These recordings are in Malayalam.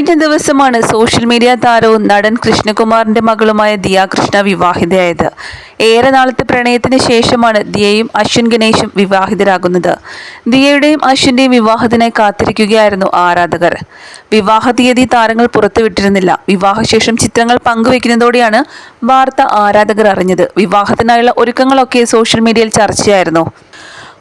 കഴിഞ്ഞ ദിവസമാണ് സോഷ്യൽ മീഡിയ താരവും നടൻ കൃഷ്ണകുമാറിന്റെ മകളുമായ ദിയ കൃഷ്ണ വിവാഹിതയായത്. ഏറെ നാളത്തെ പ്രണയത്തിന് ശേഷമാണ് ദിയയും അശ്വിൻ ഗണേശും വിവാഹിതരാകുന്നത്. ദിയയുടെയും അശ്വിന്റെയും വിവാഹത്തിനായി കാത്തിരിക്കുകയായിരുന്നു ആരാധകർ. വിവാഹ തീയതി താരങ്ങൾ പുറത്തുവിട്ടിരുന്നില്ല. വിവാഹശേഷം ചിത്രങ്ങൾ പങ്കുവെക്കുന്നതോടെയാണ് വാർത്ത ആരാധകർ അറിഞ്ഞത്. വിവാഹത്തിനായുള്ള ഒരുക്കങ്ങളൊക്കെ സോഷ്യൽ മീഡിയയിൽ ചർച്ചയായിരുന്നു.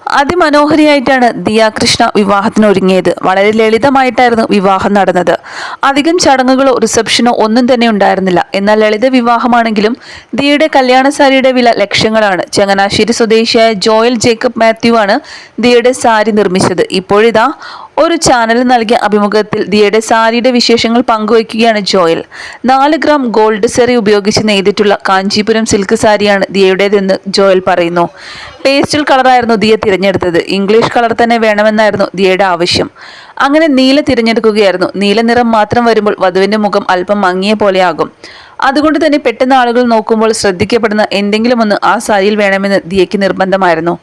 അതിമനോഹരിയായിട്ടാണ് ദിയ കൃഷ്ണ വിവാഹത്തിന് ഒരുങ്ങിയത്. വളരെ ലളിതമായിട്ടായിരുന്നു വിവാഹം നടന്നത്. അധികം ചടങ്ങുകളോ റിസപ്ഷനോ ഒന്നും തന്നെ ഉണ്ടായിരുന്നില്ല. എന്നാൽ ലളിത വിവാഹമാണെങ്കിലും ദിയയുടെ കല്യാണ സാരിയുടെ വില ലക്ഷങ്ങളാണ്. ചങ്ങനാശ്ശേരി സ്വദേശിയായ ജോയൽ ജേക്കബ് മാത്യു ആണ് ദിയയുടെ സാരി നിർമ്മിച്ചത്. ഇപ്പോഴിതാ ഒരു ചാനൽ നൽകിയ അഭിമുഖത്തിൽ ദിയയുടെ സാരിയുടെ വിശേഷങ്ങൾ പങ്കുവയ്ക്കുകയാണ് ജോയൽ. നാല് ഗ്രാം ഗോൾഡ് സെറി ഉപയോഗിച്ച് നെയ്തിട്ടുള്ള കാഞ്ചീപുരം സിൽക്ക് സാരിയാണ് ദിയയുടേതെന്ന് ജോയൽ പറയുന്നു. പേസ്റ്റൽ കളറായിരുന്നു ദിയ തിരഞ്ഞെടുത്തത്. ഇംഗ്ലീഷ് കളർ തന്നെ വേണമെന്നായിരുന്നു ദിയയുടെ ആവശ്യം. അങ്ങനെ നീല തിരഞ്ഞെടുക്കുകയായിരുന്നു. നീല നിറം മാത്രം വരുമ്പോൾ വധുവിന്റെ മുഖം അല്പം മങ്ങിയ പോലെയാകും. അതുകൊണ്ട് തന്നെ പെട്ടെന്ന് ആളുകൾ നോക്കുമ്പോൾ ശ്രദ്ധിക്കപ്പെടുന്ന എന്തെങ്കിലും ഒന്ന് ആ സാരിയിൽ വേണമെന്ന് ദിയയ്ക്ക് നിർബന്ധമായിരുന്നു.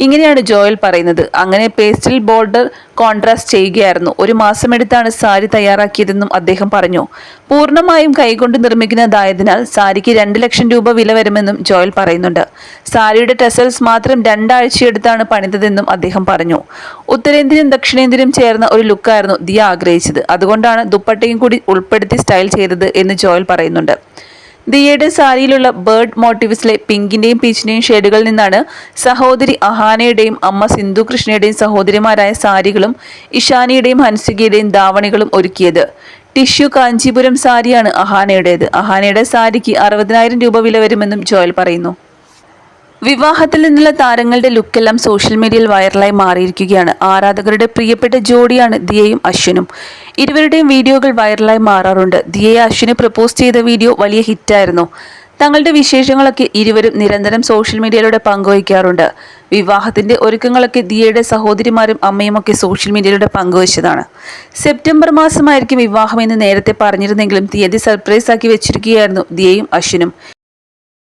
ഇങ്ങനെയാണ് ജോയൽ പറയുന്നത്. അങ്ങനെ പേസ്റ്റിൽ ബോർഡർ കോൺട്രാസ്റ്റ് ചെയ്യുകയായിരുന്നു. ഒരു മാസമെടുത്താണ് സാരി തയ്യാറാക്കിയതെന്നും അദ്ദേഹം പറഞ്ഞു. പൂർണമായും കൈകൊണ്ട് നിർമ്മിക്കുന്നതായതിനാൽ സാരിക്ക് രണ്ട് ലക്ഷം രൂപ വില വരുമെന്നും ജോയൽ പറയുന്നുണ്ട്. സാരിയുടെ ടെസൽസ് മാത്രം രണ്ടാഴ്ചയെടുത്താണ് പണിതതെന്നും അദ്ദേഹം പറഞ്ഞു. ഉത്തരേന്ത്യനും ദക്ഷിണേന്ത്യനും ചേർന്ന ഒരു ലുക്കായിരുന്നു ദിയ ആഗ്രഹിച്ചത്. അതുകൊണ്ടാണ് ദുപ്പട്ടയും കൂടി ഉൾപ്പെടുത്തി സ്റ്റൈൽ ചെയ്തത് എന്ന് ജോയൽ പറയുന്നുണ്ട്. ദിയയുടെ സാരിയിലുള്ള ബേർഡ് മോട്ടീവ്സിലെ പിങ്കിന്റെയും പീച്ചിന്റെയും ഷെയ്ഡുകളിൽ നിന്നാണ് സഹോദരി അഹാനയുടെയും അമ്മ സിന്ധു കൃഷ്ണയുടെയും സഹോദരിമാരായ സാരികളും ഇഷാനിയുടെയും ഹൻസികയുടെയും ധാവണികളും ഒരുക്കിയത്. ടിഷ്യു കാഞ്ചീപുരം സാരിയാണ് അഹാനയുടേത്. അഹാനയുടെ സാരിക്ക് അറുപതിനായിരം രൂപ വില വരുമെന്നും ജോയൽ പറയുന്നു. വിവാഹത്തിൽ നിന്നുള്ള താരങ്ങളുടെ ലുക്കെല്ലാം സോഷ്യൽ മീഡിയയിൽ വൈറലായി മാറിയിരിക്കുകയാണ്. ആരാധകരുടെ പ്രിയപ്പെട്ട ജോഡിയാണ് ദിയയും അശ്വിനും. ഇരുവരുടെയും വീഡിയോകൾ വൈറലായി മാറാറുണ്ട്. ദിയയെ അശ്വിന് പ്രപ്പോസ് ചെയ്ത വീഡിയോ വലിയ ഹിറ്റായിരുന്നു. തങ്ങളുടെ വിശേഷങ്ങളൊക്കെ ഇരുവരും നിരന്തരം സോഷ്യൽ മീഡിയയിലൂടെ പങ്കുവയ്ക്കാറുണ്ട്. വിവാഹത്തിന്റെ ഒരുക്കങ്ങളൊക്കെ ദിയയുടെ സഹോദരിമാരും അമ്മയും ഒക്കെ സോഷ്യൽ മീഡിയയിലൂടെ പങ്കുവച്ചതാണ്. സെപ്റ്റംബർ മാസമായിരിക്കും വിവാഹമെന്ന് നേരത്തെ പറഞ്ഞിരുന്നെങ്കിലും തീയതി സർപ്രൈസ് ആക്കി വെച്ചിരിക്കുകയായിരുന്നു ദിയയും അശ്വിനും.